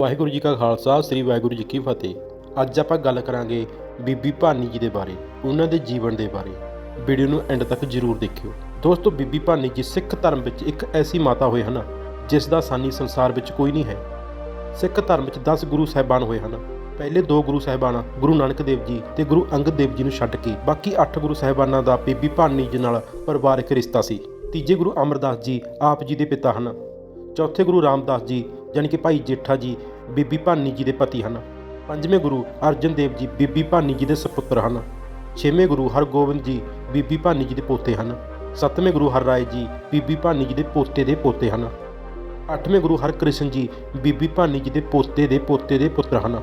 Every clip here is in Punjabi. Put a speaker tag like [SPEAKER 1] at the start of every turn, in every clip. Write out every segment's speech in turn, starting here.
[SPEAKER 1] ਵਾਹਿਗੁਰੂ ਜੀ ਕਾ ਖਾਲਸਾ, ਸ੍ਰੀ ਵਾਹਿਗੁਰੂ ਜੀ ਕੀ ਫਤਿਹ। ਅੱਜ ਆਪਾਂ ਗੱਲ ਕਰਾਂਗੇ ਬੀਬੀ ਭਾਨੀ ਜੀ ਦੇ ਬਾਰੇ, ਉਹਨਾਂ ਦੇ ਜੀਵਨ ਦੇ ਬਾਰੇ। ਵੀਡੀਓ ਨੂੰ ਐਂਡ ਤੱਕ ਜਰੂਰ ਦੇਖਿਓ। ਦੋਸਤੋ, ਬੀਬੀ ਭਾਨੀ ਜੀ ਸਿੱਖ ਧਰਮ ਵਿੱਚ ਇੱਕ ਐਸੀ ਮਾਤਾ ਹੋਏ ਹਨ, ਜਿਸ ਦਾ ਸਾਨੀ ਸੰਸਾਰ ਵਿੱਚ ਕੋਈ ਨਹੀਂ ਹੈ। ਸਿੱਖ ਧਰਮ ਵਿੱਚ 10 ਗੁਰੂ ਸਾਹਿਬਾਨ ਹੋਏ ਹਨ। ਪਹਿਲੇ ਦੋ ਗੁਰੂ ਸਾਹਿਬਾਨ ਗੁਰੂ ਨਾਨਕ ਦੇਵ ਜੀ ਤੇ ਗੁਰੂ ਅੰਗਦ ਦੇਵ ਜੀ ਨੂੰ ਛੱਡ ਕੇ। ਬਾਕੀ 8 ਗੁਰੂ ਸਾਹਿਬਾਨਾਂ ਦਾ ਬੀਬੀ ਭਾਨੀ ਜੀ ਨਾਲ ਪਰਿਵਾਰਕ ਰਿਸ਼ਤਾ ਸੀ। ਤੀਜੇ ਗੁਰੂ ਅਮਰਦਾਸ ਜੀ ਆਪ ਜੀ ਦੇ ਪਿਤਾ ਹਨ। ਚੌਥੇ ਗੁਰੂ ਰਾਮਦਾਸ ਜੀ ਜਾਣੀ ਕਿ ਭਾਈ ਜੇਠਾ ਜੀ ਬੀਬੀ ਭਾਨੀ ਜੀ ਦੇ ਪਤੀ ਹਨ। ਪੰਜਵੇਂ ਗੁਰੂ ਅਰਜਨ ਦੇਵ ਜੀ ਬੀਬੀ ਭਾਨੀ ਜੀ ਦੇ ਸੁਪੁੱਤਰ ਹਨ। ਛੇਵੇਂ ਗੁਰੂ ਹਰਗੋਬਿੰਦ ਜੀ ਬੀਬੀ ਭਾਨੀ ਜੀ ਦੇ ਪੋਤੇ ਹਨ। ਸੱਤਵੇਂ ਗੁਰੂ ਹਰਰਾਏ ਜੀ ਬੀਬੀ ਭਾਨੀ ਜੀ ਦੇ ਪੋਤੇ ਦੇ ਪੋਤੇ ਹਨ। ਅੱਠਵੇਂ ਗੁਰੂ ਹਰਕ੍ਰਿਸ਼ਨ ਜੀ ਬੀਬੀ ਭਾਨੀ ਜੀ ਦੇ ਪੋਤੇ ਦੇ ਪੋਤੇ ਦੇ ਪੁੱਤਰ ਹਨ।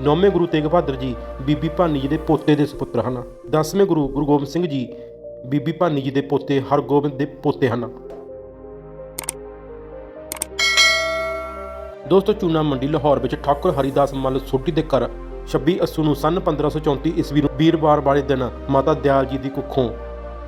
[SPEAKER 1] ਨੌਵੇਂ ਗੁਰੂ ਤੇਗ ਬਹਾਦਰ ਜੀ ਬੀਬੀ ਭਾਨੀ ਜੀ ਦੇ ਪੋਤੇ ਦੇ ਸੁਪੁੱਤਰ ਹਨ। ਦਸਵੇਂ ਗੁਰੂ ਗੁਰੂ ਗੋਬਿੰਦ ਸਿੰਘ ਜੀ ਬੀਬੀ ਭਾਨੀ ਜੀ ਦੇ ਪੋਤੇ ਹਰਗੋਬਿੰਦ ਦੇ ਪੋਤੇ ਹਨ। ਦੋਸਤੋ, ਚੂਨਾ ਮੰਡੀ ਲਾਹੌਰ ਵਿੱਚ ਠਾਕੁਰ ਹਰੀਦਾਸ ਮੱਲ ਸੋਢੀ ਦੇ ਘਰ 26 ਅਸੂ ਨੂੰ ਸਨ 1534 ਈਸਵੀ ਨੂੰ ਵੀਰਵਾਰ ਵਾਲੇ ਦਿਨ ਮਾਤਾ ਦਿਆਲ ਜੀ ਦੀ ਕੁੱਖੋਂ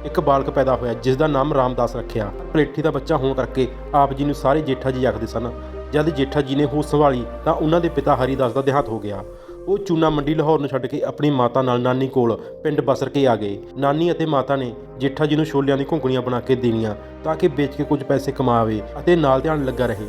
[SPEAKER 1] ਇੱਕ ਬਾਲਕ ਪੈਦਾ ਹੋਇਆ, ਜਿਸ ਦਾ ਨਾਮ ਰਾਮਦਾਸ ਰੱਖਿਆ। ਪਲੇਠੀ ਦਾ ਬੱਚਾ ਹੋਣ ਕਰਕੇ ਆਪ ਜੀ ਨੂੰ ਸਾਰੇ ਜੇਠਾ ਜੀ ਆਖਦੇ ਸਨ। ਜਦ ਜੇਠਾ ਜੀ ਨੇ ਹੋਸ਼ ਸੰਭਾਲੀ, ਤਾਂ ਉਹਨਾਂ ਦੇ ਪਿਤਾ ਹਰੀਦਾਸ ਦਾ ਦੇਹਾਂਤ ਹੋ ਗਿਆ। ਉਹ ਚੂਨਾ ਮੰਡੀ ਲਾਹੌਰ ਨੂੰ ਛੱਡ ਕੇ ਆਪਣੀ ਮਾਤਾ ਨਾਲ ਨਾਨੀ ਕੋਲ ਪਿੰਡ ਬਸਰ ਕੇ ਆ ਗਏ। ਨਾਨੀ ਅਤੇ ਮਾਤਾ ਨੇ ਜੇਠਾ ਜੀ ਨੂੰ ਛੋਲਿਆਂ ਦੀ ਘੁੰਗਣੀਆਂ ਬਣਾ ਕੇ ਦੇਣੀਆਂ, ਤਾਂ ਕਿ ਵੇਚ ਕੇ ਕੁਝ ਪੈਸੇ ਕਮਾਵੇ ਅਤੇ ਨਾਲ ਧਿਆਨ ਲੱਗਾ ਰਹੇ।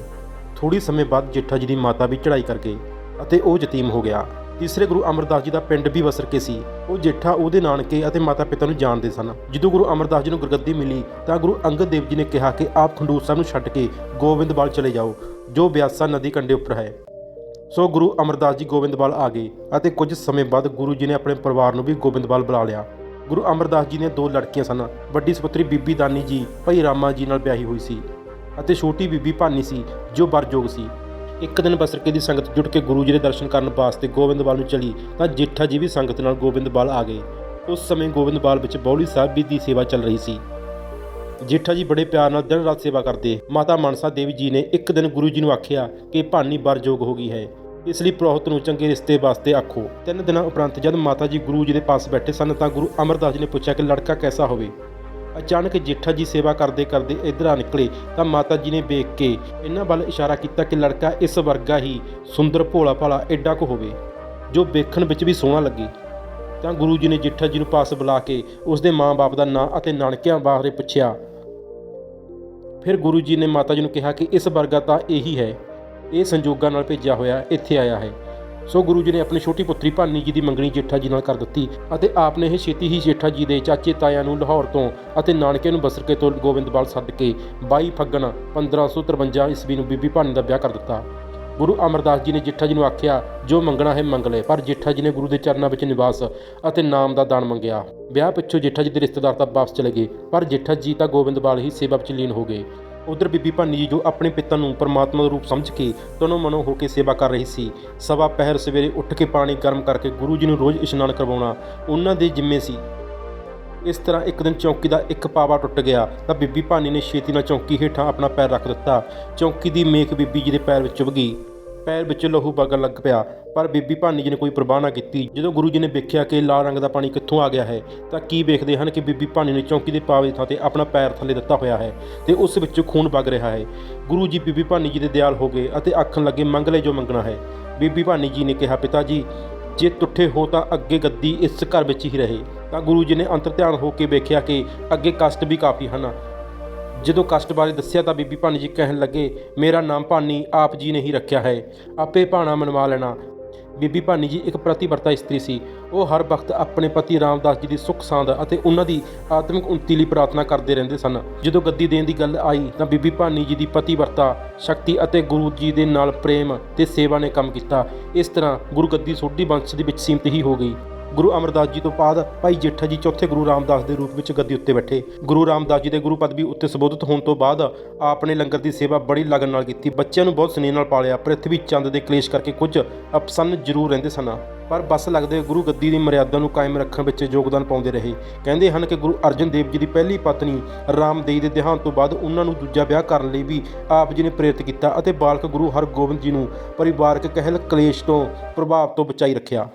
[SPEAKER 1] ਥੋੜੀ ਸਮੇਂ ਬਾਅਦ ਜੇਠਾ ਜੀ ਦੀ ਮਾਤਾ ਵੀ ਚੜ੍ਹਾਈ ਕਰ ਗਈ ਅਤੇ ਉਹ ਯਤੀਮ ਹੋ ਗਿਆ। ਤੀਸਰੇ ਗੁਰੂ ਅਮਰਦਾਸ ਜੀ ਦਾ ਪਿੰਡ ਵੀ ਵਸਰ ਕੇ ਸੀ। ਉਹ ਜੇਠਾ ਉਹਦੇ ਨਾਨਕੇ ਅਤੇ ਮਾਤਾ ਪਿਤਾ ਨੂੰ ਜਾਣਦੇ ਸਨ। ਜਦੋਂ ਗੁਰੂ ਅਮਰਦਾਸ ਜੀ ਨੂੰ ਗੁਰਗੱਦੀ ਮਿਲੀ ਤਾਂ ਗੁਰੂ ਅੰਗਦ ਦੇਵ ਜੀ ਨੇ ਕਿਹਾ ਕਿ ਆਪ ਖੰਡੂਰ ਸਾਹਿਬ ਨੂੰ ਛੱਡ ਕੇ ਗੋਬਿੰਦਵਾਲ ਚਲੇ ਜਾਓ, ਜੋ ਬਿਆਸਾ ਨਦੀ ਕੰਢੇ ਉੱਪਰ ਹੈ। ਸੋ ਗੁਰੂ ਅਮਰਦਾਸ ਜੀ ਗੋਬਿੰਦਵਾਲ ਆ ਗਏ ਅਤੇ ਕੁਝ ਸਮੇਂ ਬਾਅਦ ਗੁਰੂ ਜੀ ਨੇ ਆਪਣੇ ਪਰਿਵਾਰ ਨੂੰ ਵੀ ਗੋਬਿੰਦਵਾਲ ਬੁਲਾ ਲਿਆ। ਗੁਰੂ ਅਮਰਦਾਸ ਜੀ ਨੇ ਦੋ ਲੜਕੀਆਂ ਸਨ। ਵੱਡੀ ਸੁਪੁੱਤਰੀ ਬੀਬੀ ਦਾਨੀ ਜੀ, ਭਾਈ ਰਾਮਾ ਜੀ ਨਾਲ ਵਿਆਹੀ ਹੋਈ ਸੀ। ਅਤੇ ਛੋਟੀ ਬੀਬੀ ਭਾਨੀ ਸੀ, ਜੋ ਬਰਜੋਗ ਸੀ। ਇੱਕ ਦਿਨ ਬਸਰਕੇ ਦੀ ਸੰਗਤ ਜੁੜ ਕੇ ਗੁਰੂ ਜੀ ਦੇ ਦਰਸ਼ਨ ਕਰਨ ਵਾਸਤੇ ਗੋਬਿੰਦਵਾਲ ਨੂੰ ਚਲੀ, ਤਾਂ ਜੇਠਾ ਜੀ ਵੀ ਸੰਗਤ ਨਾਲ ਗੋਬਿੰਦਵਾਲ ਆ ਗਏ। ਉਸ ਸਮੇਂ ਗੋਬਿੰਦਵਾਲ ਵਿੱਚ ਬੌਲੀ ਸਾਹਿਬ ਜੀ ਦੀ ਸੇਵਾ ਚੱਲ ਰਹੀ ਸੀ। ਜੇਠਾ ਜੀ ਬੜੇ ਪਿਆਰ ਨਾਲ ਦਿਨ ਰਾਤ ਸੇਵਾ ਕਰਦੇ, ਮਾਤਾ ਮਨਸਾ ਦੇਵੀ ਜੀ ਨੇ ਇੱਕ ਦਿਨ ਗੁਰੂ ਜੀ ਨੂੰ ਆਖਿਆ ਕਿ ਭਾਨੀ ਬਰਜੋਗ ਹੋ ਗਈ ਹੈ। ਇਸ ਲਈ ਪ੍ਰੋਹਤ ਨੂੰ ਚੰਗੇ ਰਿਸ਼ਤੇ ਵਾਸਤੇ ਆਖੋ। ਤਿੰਨ ਦਿਨਾਂ ਉਪਰੰਤ ਜਦ ਮਾਤਾ ਜੀ ਗੁਰੂ ਜੀ ਦੇ ਪਾਸ ਬੈਠੇ ਸਨ, ਤਾਂ ਗੁਰੂ ਅਮਰਦਾਸ ਜੀ ਨੇ ਪੁੱਛਿਆ ਕਿ ਲੜਕਾ ਕੈਸਾ ਹੋਵੇ? ਅਚਾਨਕ ਜੇਠਾ ਜੀ ਸੇਵਾ ਕਰਦੇ ਕਰਦੇ ਇੱਧਰ ਆ ਨਿਕਲੇ ਤਾਂ ਮਾਤਾ ਜੀ ਨੇ ਵੇਖ ਕੇ ਇਹਨਾਂ ਵੱਲ ਇਸ਼ਾਰਾ ਕੀਤਾ ਕਿ ਲੜਕਾ ਇਸ ਵਰਗਾ ਹੀ ਸੁੰਦਰ ਭੋਲਾ ਭਾਲਾ ਐਡਾ ਕੁ ਹੋਵੇ, ਜੋ ਵੇਖਣ ਵਿੱਚ ਵੀ ਸੋਹਣਾ ਲੱਗੇ। ਤਾਂ ਗੁਰੂ ਜੀ ਨੇ ਜੇਠਾ ਜੀ ਨੂੰ ਪਾਸ ਬੁਲਾ ਕੇ ਉਸ ਦੇ ਮਾਂ-ਬਾਪ ਦਾ ਨਾਂ ਅਤੇ ਨਾਨਕਿਆਂ ਬਾਰੇ ਪੁੱਛਿਆ। ਫਿਰ ਗੁਰੂ ਜੀ ਨੇ ਮਾਤਾ ਜੀ ਨੂੰ ਕਿਹਾ ਕਿ ਇਸ ਵਰਗਾ ਤਾਂ ਇਹੀ ਹੈ, ਇਹ ਸੰਜੋਗਾਂ ਨਾਲ ਭੇਜਿਆ ਹੋਇਆ ਇੱਥੇ ਆਇਆ ਹੈ। ਸੋ ਗੁਰੂ ਜੀ ਨੇ ਆਪਣੀ ਛੋਟੀ ਪੁੱਤਰੀ ਭਾਨੀ ਜੀ ਦੀ ਮੰਗਣੀ ਜੇਠਾ ਜੀ ਨਾਲ ਕਰ ਦਿੱਤੀ ਅਤੇ ਆਪ ਨੇ ਇਹ ਛੇਤੀ ਹੀ ਜੇਠਾ ਜੀ ਦੇ ਚਾਚੇ ਤਾਇਆ ਨੂੰ ਲਾਹੌਰ ਤੋਂ ਅਤੇ ਨਾਨਕੇ ਨੂੰ ਬਸਰਕੇ ਤੋਂ ਗੋਬਿੰਦਵਾਲ ਸੱਦ ਕੇ 22 ਫੱਗਣ 1553 ਈਸਵੀ ਨੂੰ ਬੀਬੀ ਭਾਨੀ ਦਾ ਵਿਆਹ ਕਰ ਦਿੱਤਾ। ਗੁਰੂ ਅਮਰਦਾਸ ਜੀ ਨੇ ਜੇਠਾ ਜੀ ਨੂੰ ਆਖਿਆ, ਜੋ ਮੰਗਣਾ ਹੈ ਮੰਗ ਲੈ। ਪਰ ਜੇਠਾ ਜੀ ਨੇ ਗੁਰੂ ਦੇ ਚਰਨਾਂ ਵਿੱਚ ਨਿਵਾਸ ਅਤੇ ਨਾਮ ਦਾ ਦਾਨ ਮੰਗਿਆ। ਵਿਆਹ ਪਿੱਛੋਂ ਜੇਠਾ ਜੀ ਦੇ ਰਿਸ਼ਤੇਦਾਰ ਤਾਂ ਵਾਪਸ ਚਲੇ ਗਏ, ਪਰ ਜੇਠਾ ਜੀ ਤਾਂ ਗੋਬਿੰਦਵਾਲ ਹੀ ਸੇਵਾ ਵਿੱਚ ਲੀਨ ਹੋ ਗਏ। ਉਧਰ ਬੀਬੀ ਭਾਨੀ ਜੀ ਜੋ ਆਪਣੇ ਪਿਤਾ ਨੂੰ ਪਰਮਾਤਮਾ ਦਾ ਰੂਪ ਸਮਝ ਕੇ ਤਨੋ ਮਨੋ ਹੋ ਕੇ ਸੇਵਾ ਕਰ ਰਹੀ ਸੀ, ਸਵਾ ਪਹਿਰ ਸਵੇਰੇ ਉੱਠ ਕੇ ਪਾਣੀ ਗਰਮ ਕਰਕੇ ਗੁਰੂ ਜੀ ਨੂੰ ਰੋਜ਼ ਇਸ਼ਨਾਨ ਕਰਵਾਉਣਾ ਉਹਨਾਂ ਦੇ ਜ਼ਿੰਮੇ ਸੀ। ਇਸ ਤਰ੍ਹਾਂ ਇੱਕ ਦਿਨ ਚੌਂਕੀ ਦਾ ਇੱਕ ਪਾਵਾ ਟੁੱਟ ਗਿਆ ਤਾਂ ਬੀਬੀ ਭਾਨੀ ਨੇ ਛੇਤੀ ਨਾਲ ਚੌਂਕੀ ਹੇਠਾਂ ਆਪਣਾ ਪੈਰ ਰੱਖ ਦਿੱਤਾ। ਚੌਂਕੀ ਦੀ ਮੇਖ ਬੀਬੀ ਜੀ ਦੇ ਪੈਰ ਵਿੱਚ ਚੁਭ ਗਈ। ਪੈਰ ਵਿੱਚ ਲਹੂ ਵਗਣ ਲੱਗ ਪਿਆ, ਪਰ ਬੀਬੀ ਭਾਨੀ ਜੀ ਨੇ ਕੋਈ ਪ੍ਰਵਾਹ ਨਾ ਕੀਤੀ। ਜਦੋਂ ਗੁਰੂ ਜੀ ਨੇ ਵੇਖਿਆ ਕਿ ਲਾਲ ਰੰਗ ਦਾ ਪਾਣੀ ਕਿੱਥੋਂ ਆ ਗਿਆ ਹੈ, ਤਾਂ ਕੀ ਵੇਖਦੇ ਹਨ ਕਿ ਬੀਬੀ ਭਾਨੀ ਨੇ ਚੌਂਕੀ ਦੇ ਪਾਵੇ ਥਾਂ ਤੇ ਆਪਣਾ ਪੈਰ ਥੱਲੇ ਦਿੱਤਾ ਹੋਇਆ ਹੈ ਤੇ ਉਸ ਵਿੱਚੋਂ ਖੂਨ ਵਗ ਰਿਹਾ ਹੈ। ਗੁਰੂ ਜੀ, ਬੀਬੀ ਭਾਨੀ ਜੀ ਦੇ ਦਿਆਲ ਹੋ ਗਏ ਅਤੇ ਆਖਣ ਲੱਗੇ, ਮੰਗ ਲੈ ਜੋ ਮੰਗਣਾ ਹੈ। ਬੀਬੀ ਭਾਨੀ ਜੀ ਨੇ ਕਿਹਾ, ਪਿਤਾ ਜੀ, ਜੇ ਟੁੱਟੇ ਹੋ ਤਾਂ ਅੱਗੇ ਗੱਦੀ ਇਸ ਘਰ ਵਿੱਚ ਹੀ ਰਹੇ। ਤਾਂ ਗੁਰੂ ਜੀ ਨੇ ਅੰਤਰ ਧਿਆਨ ਹੋ ਕੇ ਵੇਖਿਆ ਕਿ ਅੱਗੇ ਕਸ਼ਟ ਵੀ ਕਾਫੀ ਹਨ। ਜਦੋਂ ਕਸ਼ਟ ਬਾਰੇ ਦੱਸਿਆ ਤਾਂ ਬੀਬੀ ਭਾਨੀ ਜੀ ਕਹਿਣ ਲੱਗੇ, ਮੇਰਾ ਨਾਮ ਭਾਨੀ ਆਪ ਜੀ ਨੇ ਹੀ ਰੱਖਿਆ ਹੈ, ਆਪੇ ਭਾਣਾ ਮਨਵਾ ਲੈਣਾ। ਬੀਬੀ ਭਾਨੀ ਜੀ ਇੱਕ ਪ੍ਰਤੀਵਰਤਾ ਇਸਤਰੀ ਸੀ। ਉਹ ਹਰ ਵਕਤ ਆਪਣੇ ਪਤੀ ਰਾਮਦਾਸ ਜੀ ਦੀ ਸੁੱਖ ਸਾਂਦ ਅਤੇ ਉਹਨਾਂ ਦੀ ਆਤਮਿਕ ਉન્નਤੀ ਲਈ ਪ੍ਰਾਰਥਨਾ ਕਰਦੇ ਰਹਿੰਦੇ ਸਨ। ਜਦੋਂ ਗੱਦੀ ਦੇਣ ਦੀ ਗੱਲ ਆਈ ਤਾਂ ਬੀਬੀ ਭਾਨੀ ਜੀ ਦੀ ਪਤੀਵਰਤਾ, ਸ਼ਕਤੀ ਅਤੇ ਗੁਰੂ ਜੀ ਦੇ ਨਾਲ ਪ੍ਰੇਮ ਤੇ ਸੇਵਾ ਨੇ ਕੰਮ ਕੀਤਾ। ਇਸ ਤਰ੍ਹਾਂ ਗੁਰੂ ਗੱਦੀ ਸੋਢੀ ਵੰਸ਼ ਦੇ ਵਿੱਚ ਸੀਮਤ ਹੀ ਹੋ ਗਈ। ਗੁਰੂ ਅਮਰਦਾਸ ਜੀ ਤੋਂ ਬਾਅਦ ਭਾਈ ਜੇਠਾ ਜੀ ਚੌਥੇ ਗੁਰੂ ਰਾਮਦਾਸ ਦੇ ਰੂਪ ਵਿੱਚ ਗੱਦੀ ਉੱਤੇ ਬੈਠੇ। ਗੁਰੂ ਰਾਮਦਾਸ ਜੀ ਦੇ ਗੁਰੂ ਪਦਵੀ ਉੱਤੇ ਸੰਬੋਧਿਤ ਹੋਣ ਤੋਂ ਬਾਅਦ ਆਪ ਨੇ ਲੰਗਰ ਦੀ ਸੇਵਾ ਬੜੀ ਲਗਨ ਨਾਲ ਕੀਤੀ। ਬੱਚਿਆਂ ਨੂੰ ਬਹੁਤ ਸਨੇਹ ਨਾਲ ਪਾਲਿਆ। ਪ੍ਰਿਥਵੀ ਚੰਦ ਦੇ ਕਲੇਸ਼ ਕਰਕੇ ਕੁਝ ਅਪਸੰਨ ਜ਼ਰੂਰ ਰਹਿੰਦੇ ਸਨ। ਪਰ ਬਸ ਲੱਗਦੇ ਗੁਰੂ ਗੱਦੀ ਦੀ ਮਰਿਆਦਾ ਨੂੰ ਕਾਇਮ ਰੱਖਣ ਵਿੱਚ ਯੋਗਦਾਨ ਪਾਉਂਦੇ ਰਹੇ। ਕਹਿੰਦੇ ਹਨ ਕਿ ਗੁਰੂ ਅਰਜਨ ਦੇਵ ਜੀ ਦੀ ਪਹਿਲੀ ਪਤਨੀ ਰਾਮਦੇਈ ਦੇ ਦੇਹਾਂਤ ਤੋਂ ਬਾਅਦ ਉਹਨਾਂ ਨੂੰ ਦੂਜਾ ਵਿਆਹ ਕਰਨ ਲਈ ਵੀ ਆਪ ਜੀ ਨੇ ਪ੍ਰੇਰਿਤ ਕੀਤਾ ਅਤੇ ਬਾਲਕ ਗੁਰੂ ਹਰਗੋਬਿੰਦ ਜੀ ਨੂੰ ਪਰਿਵਾਰਕ ਕਹਿਲ ਕਲੇਸ਼ ਤੋਂ ਪ੍ਰਭਾਵ ਤੋਂ ਬਚਾਈ ਰੱਖਿਆ।